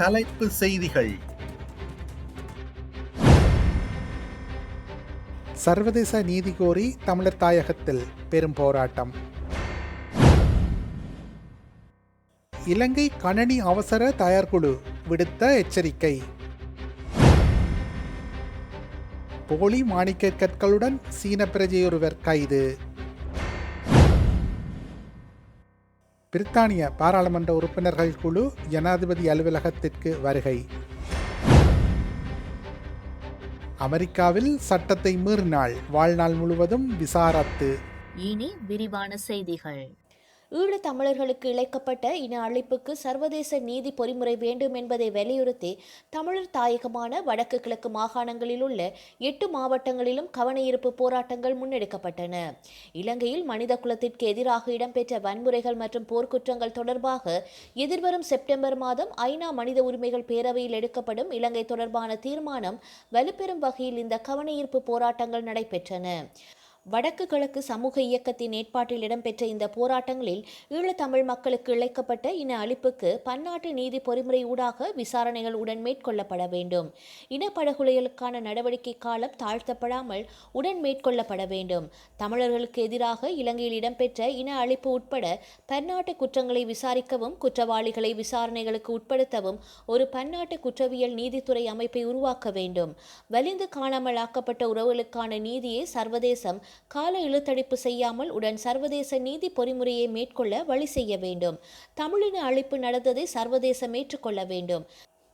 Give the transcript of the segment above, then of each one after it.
தலைப்பு செய்திகள். சர்வதேச நீதி கோரி தமிழர் தாயகத்தில் பெரும் போராட்டம். இலங்கை கணனி அவசர தயார்குழு விடுத்த எச்சரிக்கை. போலி மாணிக்க கற்களுடன் சீன பிரஜையொருவர் கைது. பிரித்தானிய பாராளுமன்ற உறுப்பினர்கள் குழு ஜனாதிபதி அலுவலகத்திற்கு வருகை. அமெரிக்காவில் சட்டத்தை மீறினால் வாழ்நாள் முழுவதும் விசாரத்து. இனி விரிவான செய்திகள். ஈழத் தமிழர்களுக்கு இழைக்கப்பட்ட இன அழிப்புக்கு சர்வதேச நீதி பொறிமுறை வேண்டும் என்பதை வலியுறுத்தி தமிழர் தாயகமான வடக்கு கிழக்கு மாகாணங்களில் உள்ள எட்டு மாவட்டங்களிலும் கவனஈர்ப்பு போராட்டங்கள் முன்னெடுக்கப்பட்டன. இலங்கையில் மனித குலத்திற்கு எதிராக இடம்பெற்ற வன்முறைகள் மற்றும் போர்க்குற்றங்கள் தொடர்பாக எதிர்வரும் செப்டம்பர் மாதம் ஐநா மனித உரிமைகள் பேரவையில் எடுக்கப்படும் இலங்கை தொடர்பான தீர்மானம் வலுப்பெறும் வகையில் இந்த கவனஈர்ப்பு போராட்டங்கள் நடைபெற்றன. வடக்கு கிழக்கு சமூக இயக்கத்தின் ஏற்பாட்டில் இடம்பெற்ற இந்த போராட்டங்களில் ஈழத்தமிழ் மக்களுக்கு இழைக்கப்பட்ட இன அழிப்புக்கு பன்னாட்டு நீதி பொறிமுறை ஊடாக விசாரணைகள் உடன் மேற்கொள்ளப்பட வேண்டும். இனப்படுகொலைகளுக்கான நடவடிக்கை காலம் தாழ்த்தப்படாமல் உடன் மேற்கொள்ளப்பட வேண்டும். தமிழர்களுக்கு எதிராக இலங்கையில் இடம்பெற்ற இன அழிப்பு உட்பட பன்னாட்டு குற்றங்களை விசாரிக்கவும் குற்றவாளிகளை விசாரணைகளுக்கு உட்படுத்தவும் ஒரு பன்னாட்டு குற்றவியல் நீதித்துறை அமைப்பை உருவாக்க வேண்டும். வலிந்து காணாமல் ஆக்கப்பட்ட உறவுகளுக்கான நீதியை சர்வதேசம் கால இழுத்தடிப்பு செய்யாமல் உடன் சர்வதேச நீதி பொறிமுறையை மேற்கொள்ள வழி செய்ய வேண்டும். தமிழின அழிப்பு நடந்ததை சர்வதேசம் ஏற்றுக்கொள்ள வேண்டும்.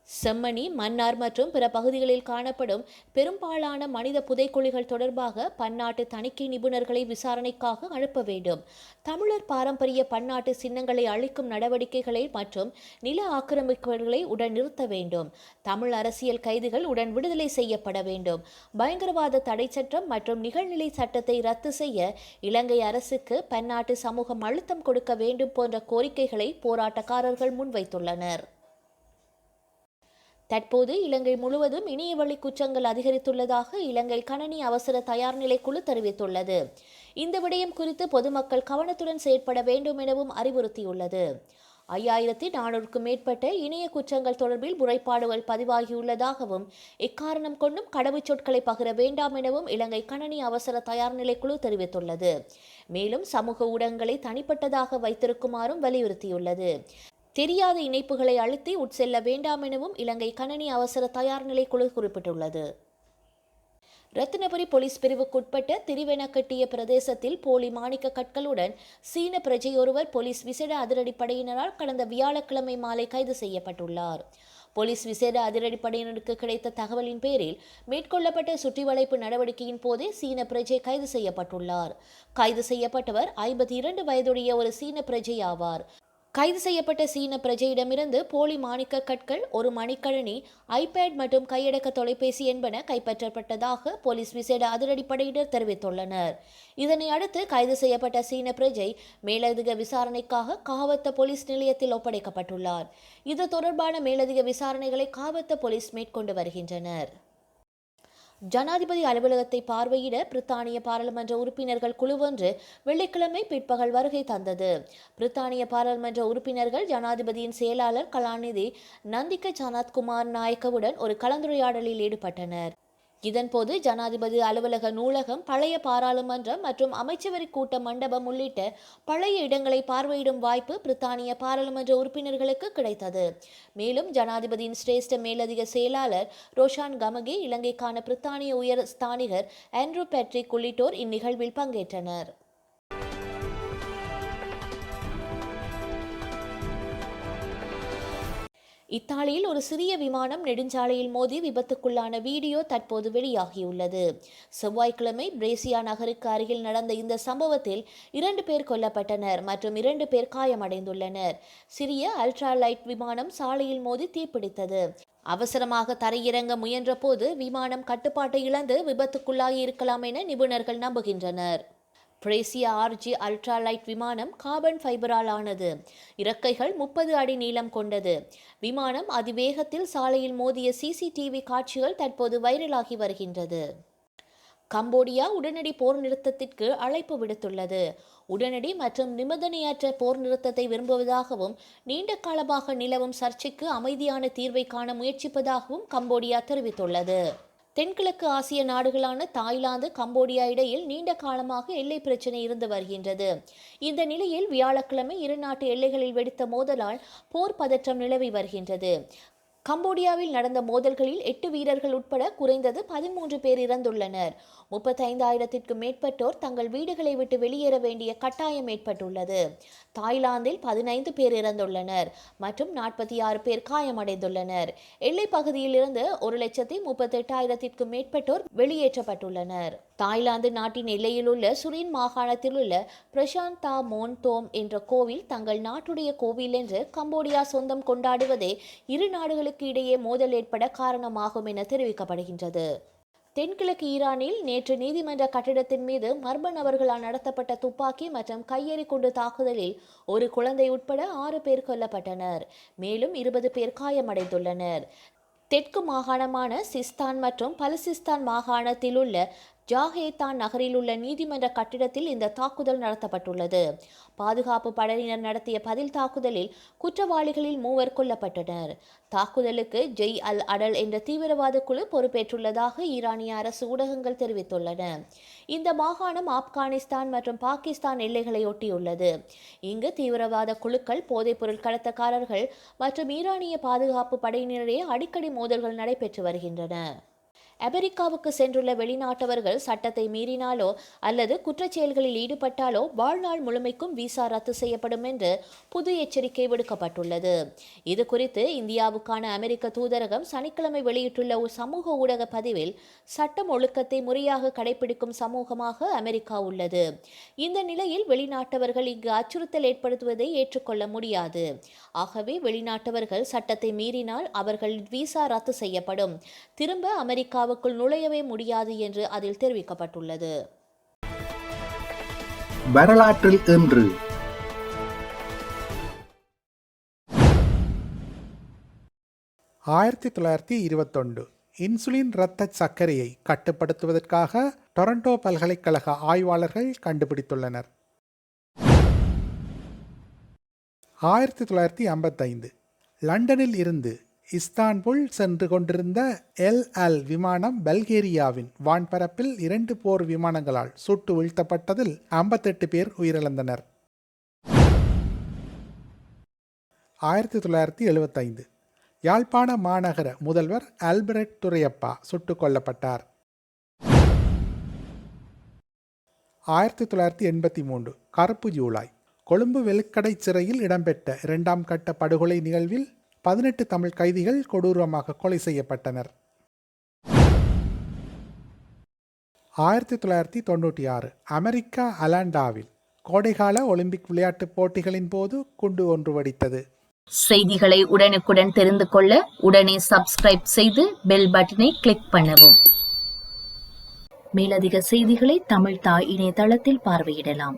செம்மணி மன்னார் மற்றும் பிற பகுதிகளில் காணப்படும் பெரும்பாலான மனித புதைக்குழிகள் தொடர்பாக பன்னாட்டு தணிக்கை நிபுணர்களை விசாரணைக்காக அனுப்ப வேண்டும். தமிழர் பாரம்பரிய பன்னாட்டு சின்னங்களை அழிக்கும் நடவடிக்கைகளை மற்றும் நில ஆக்கிரமிப்புகளை உடன் நிறுத்த வேண்டும். தமிழ் அரசியல் கைதிகள் உடன் விடுதலை செய்யப்பட வேண்டும். பயங்கரவாத தடை சட்டம் மற்றும் நிகழ்நிலை சட்டத்தை ரத்து செய்ய இலங்கை அரசுக்கு பன்னாட்டு சமூகம் அழுத்தம் கொடுக்க வேண்டும் போன்ற கோரிக்கைகளை போராட்டக்காரர்கள் முன்வைத்துள்ளனர். தற்போது இலங்கை முழுவதும் இணையவழி குற்றங்கள் அதிகரித்துள்ளதாக இலங்கை கணனி அவசர தயார்நிலை குழு தெரிவித்துள்ளது. இந்த விடயம் குறித்து பொதுமக்கள் கவனத்துடன் செயற்பட வேண்டும் எனவும் அறிவுறுத்தியுள்ளது. ஐயாயிரத்தி நானூறுக்கும் மேற்பட்ட இணைய குற்றங்கள் தொடர்பில் முறைப்பாடுகள் பதிவாகியுள்ளதாகவும் எக்காரணம் கொண்டும் கடவுச்சொற்களை பகிர வேண்டாம் எனவும் இலங்கை கணனி அவசர தயார்நிலை குழு தெரிவித்துள்ளது. மேலும் சமூக ஊடகங்களை தனிப்பட்டதாக வைத்திருக்குமாறும் வலியுறுத்தியுள்ளது. தெரியாத இணைப்புகளை அழுத்தி உட்செல்ல வேண்டாம் எனவும் இலங்கை கணனி அவசர தயார் நிலை குழு குறிப்பிட்டுள்ளது. ரத்தினபுரி போலீஸ் பிரிவுக்குட்பட்ட திரிவெனக்கட்டிய பிரதேசத்தில் போலி மாணிக்க கற்களுடன் சீன பிரஜையொருவர் போலீஸ் விசேட அதிரடிப்படையினரால் கடந்த வியாழக்கிழமை மாலை கைது செய்யப்பட்டுள்ளார். போலீஸ் விசேட அதிரடிப்படையினருக்கு கிடைத்த தகவலின் பேரில் மேற்கொள்ளப்பட்ட சுற்றிவளைப்பு நடவடிக்கையின் போதே சீன பிரஜை கைது செய்யப்பட்டுள்ளார். கைது செய்யப்பட்டவர் ஐம்பத்தி இரண்டு வயதுடைய ஒரு சீன பிரஜை ஆவார். கைது செய்யப்பட்ட சீன பிரஜையிடமிருந்து போலி மாணிக்க கற்கள் ஒரு மணிக்கழனி ஐபேட் மற்றும் கையடக்க தொலைபேசி என்பன கைப்பற்றப்பட்டதாக போலீஸ் விசேட அதிரடிப்படையினர் தெரிவித்துள்ளனர். இதனை அடுத்து கைது செய்யப்பட்ட சீன பிரஜை மேலதிக விசாரணைக்காக காவத்த போலீஸ் நிலையத்தில் ஒப்படைக்கப்பட்டுள்ளார். இது தொடர்பான மேலதிக விசாரணைகளை காவத்த போலீஸ் மேற்கொண்டு வருகின்றனர். ஜனாதிபதி அலுவலகத்தை பார்வையிட பிரித்தானிய பாராளுமன்ற உறுப்பினர்கள் குழுவொன்று வெள்ளிக்கிழமை பிற்பகல் வருகை தந்தது. பிரித்தானிய பாராளுமன்ற உறுப்பினர்கள் ஜனாதிபதியின் செயலாளர் கலாநிதி நந்திக்க ஜனாத்குமார் நாயக்கவுடன் ஒரு கலந்துரையாடலில் ஈடுபட்டனர். இதன்போது ஜனாதிபதி அலுவலக நூலகம் பழைய பாராளுமன்றம் மற்றும் அமைச்சரவை கூட்ட மண்டபம் உள்ளிட்ட பழைய இடங்களை பார்வையிடும் வாய்ப்பு பிரித்தானிய பாராளுமன்ற உறுப்பினர்களுக்கு கிடைத்தது. மேலும் ஜனாதிபதியின் சிரேஷ்ட மேலதிக செயலாளர் ரோஷான் கமகி இலங்கைக்கான பிரித்தானிய உயர் ஸ்தானிகர் ஆண்ட்ரூ பேட்ரிக் உள்ளிட்டோர் இந்நிகழ்வில் பங்கேற்றனர். இத்தாலியில் ஒரு சிறிய விமானம் நெடுஞ்சாலையில் மோதி விபத்துக்குள்ளான வீடியோ தற்போது வெளியாகியுள்ளது. செவ்வாய்க்கிழமை பிரேசியா நகருக்கு அருகில் நடந்த இந்த சம்பவத்தில் இரண்டு பேர் கொல்லப்பட்டனர் மற்றும் இரண்டு பேர் காயமடைந்துள்ளனர். சிறிய அல்ட்ரா லைட் விமானம் சாலையில் மோதி தீப்பிடித்தது. அவசரமாக தரையிறங்க முயன்றபோது விமானம் கட்டுப்பாட்டை இழந்து விபத்துக்குள்ளாகி இருக்கலாம் என நிபுணர்கள் நம்புகின்றனர். பிரேசியா ஆர்ஜி அல்ட்ரா லைட் விமானம் கார்பன் ஃபைபரால் ஆனது. இறக்கைகள் முப்பது அடி நீளம் கொண்டது. விமானம் அதிவேகத்தில் சாலையில் மோதிய சிசிடிவி காட்சிகள் தற்போது வைரலாகி வருகின்றது. கம்போடியா உடனடி போர் நிறுத்தத்திற்கு அழைப்பு விடுத்துள்ளது. உடனடி மற்றும் நிபந்தனையற்ற போர் நிறுத்தத்தை விரும்புவதாகவும் நீண்ட காலமாக நிலவும் சர்ச்சைக்கு அமைதியான தீர்வை காண முயற்சிப்பதாகவும் கம்போடியா தெரிவித்துள்ளது. தென்கிழக்கு ஆசிய நாடுகளான தாய்லாந்து கம்போடியா இடையில் நீண்ட காலமாக எல்லை பிரச்சினை இருந்து வருகின்றது. இந்த நிலையில் வியாழக்கிழமை இரு நாட்டு எல்லைகளில் வெடித்த மோதலால் போர் பதற்றம் நிலவி வருகின்றது. கம்போடியாவில் நடந்த மோதல்களில் எட்டு வீரர்கள் உட்பட குறைந்தது பதிமூன்று பேர் இறந்துள்ளனர். முப்பத்தைந்தாயிரத்திற்கும் மேற்பட்டோர் தங்கள் வீடுகளை விட்டு வெளியேற வேண்டிய கட்டாயம் ஏற்பட்டுள்ளது. தாய்லாந்தில் பதினைந்து பேர் இறந்துள்ளனர் மற்றும் நாற்பத்தி ஆறு பேர் காயமடைந்துள்ளனர். எல்லைப் பகுதியிலிருந்து ஒரு லட்சத்தி முப்பத்தெட்டாயிரத்திற்கும் மேற்பட்டோர் வெளியேற்றப்பட்டுள்ளனர். தாய்லாந்து நாட்டின் எல்லையில் உள்ள சுரின் மாகாணத்தில் உள்ள பிரசாந்த் தா மோன் தோம் என்ற கோவில் தங்கள் நாட்டுடைய கோவில் என்று கம்போடியா சொந்தம் கொண்டாடுவதே இரு நாடுகளுக்கு இடையே மோதல் ஏற்பட காரணமாகும் என தெரிவிக்கப்படுகின்றது. தென்கிழக்கு ஈரானில் நேற்று நீதிமன்ற கட்டிடத்தின் மீது மர்ம நபர்களால் நடத்தப்பட்ட துப்பாக்கி மற்றும் கையெறி குண்டு தாக்குதலில் ஒரு குழந்தை உட்பட ஆறு பேர் கொல்லப்பட்டனர். மேலும் இருபது பேர் காயமடைந்துள்ளனர். தெற்கு மாகாணமான சிஸ்தான் மற்றும் பலசிஸ்தான் மாகாணத்தில் உள்ள ஜாகேதான் நகரில் உள்ள நீதிமன்ற கட்டிடத்தில் இந்த தாக்குதல் நடத்தப்பட்டுள்ளது. பாதுகாப்பு படையினர் நடத்திய பதில் தாக்குதலில் குற்றவாளிகளில் மூவர் கொல்லப்பட்டனர். தாக்குதலுக்கு ஜெய் அல் அடல் என்ற தீவிரவாத குழு பொறுப்பேற்றுள்ளதாக ஈரானிய அரசு ஊடகங்கள் தெரிவித்துள்ளன. இந்த மாகாணம் ஆப்கானிஸ்தான் மற்றும் பாகிஸ்தான் எல்லைகளை ஒட்டியுள்ளது. இங்கு தீவிரவாத குழுக்கள் போதைப்பொருள் கடத்தக்காரர்கள் மற்றும் ஈரானிய பாதுகாப்பு படையினரிடையே அடிக்கடி மோதல்கள் நடைபெற்று வருகின்றன. அமெரிக்காவுக்கு சென்றுள்ள வெளிநாட்டவர்கள் சட்டத்தை மீறினாலோ அல்லது குற்றச்செயல்களில் ஈடுபட்டாலோ வாழ்நாள் முழுமைக்கும் விசா ரத்து செய்யப்படும் என்று புது எச்சரிக்கை விடுக்கப்பட்டுள்ளது. இது குறித்து இந்தியாவுக்கான அமெரிக்க தூதரகம் சனிக்கிழமை வெளியிட்டுள்ள ஒரு சமூக ஊடக பதிவில் சட்டம் ஒழுக்கத்தை முறையாக கடைபிடிக்கும் சமூகமாக அமெரிக்கா உள்ளது. இந்த நிலையில் வெளிநாட்டவர்கள் இங்கு அச்சுறுத்தல் ஏற்படுத்துவதை ஏற்றுக்கொள்ள முடியாது. ஆகவே வெளிநாட்டவர்கள் சட்டத்தை மீறினால் அவர்கள் விசா ரத்து செய்யப்படும். திரும்ப அமெரிக்கா அமெரிக்காவுக்குள் நுழையவே முடியாது என்று அதில் தெரிவிக்கப்பட்டுள்ளது. வரலாற்றில் இன்று. ஆயிரத்தி தொள்ளாயிரத்தி இருபத்தொண்டு இன்சுலின் இரத்த சர்க்கரையை கட்டுப்படுத்துவதற்காக டொரண்டோ பல்கலைக்கழக ஆய்வாளர்கள் கண்டுபிடித்துள்ளனர். ஆயிரத்தி தொள்ளாயிரத்தி ஐம்பத்தைந்து லண்டனில் இருந்து இஸ்தான்புல் சென்று கொண்டிருந்த எல் அல் விமானம் பல்கேரியாவின் வான்பரப்பில் இரண்டு போர் விமானங்களால் சுட்டு வீழ்த்தப்பட்டதில் ஐம்பத்தெட்டு பேர் உயிரிழந்தனர். ஆயிரத்தி தொள்ளாயிரத்தி எழுபத்தைந்து யாழ்ப்பாண மாநகர முதல்வர் ஆல்பர்ட் துரையப்பா சுட்டுக் கொல்லப்பட்டார். ஆயிரத்தி தொள்ளாயிரத்தி எண்பத்தி மூன்று கருப்பு ஜூலை. கொழும்பு வெலுக்கடை சிறையில் இடம்பெற்ற இரண்டாம் கட்ட படுகொலை நிகழ்வில் பதினெட்டு தமிழ் கைதிகள் கொடூரமாக கொலை செய்யப்பட்டனர். ஆயிரத்தி தொள்ளாயிரத்தி தொண்ணூற்றி ஆறு அமெரிக்கா அலாண்டாவில் கோடைகால ஒலிம்பிக் விளையாட்டுப் போட்டிகளின் போது குண்டு ஒன்று வெடித்தது. செய்திகளை உடனுக்குடன் தெரிந்து கொள்ள உடனே சப்ஸ்கிரைப் செய்து பெல் பட்டனை கிளிக் பண்ணவும். மேலதிக செய்திகளை தமிழ் தாய் இணையதளத்தில் பார்வையிடலாம்.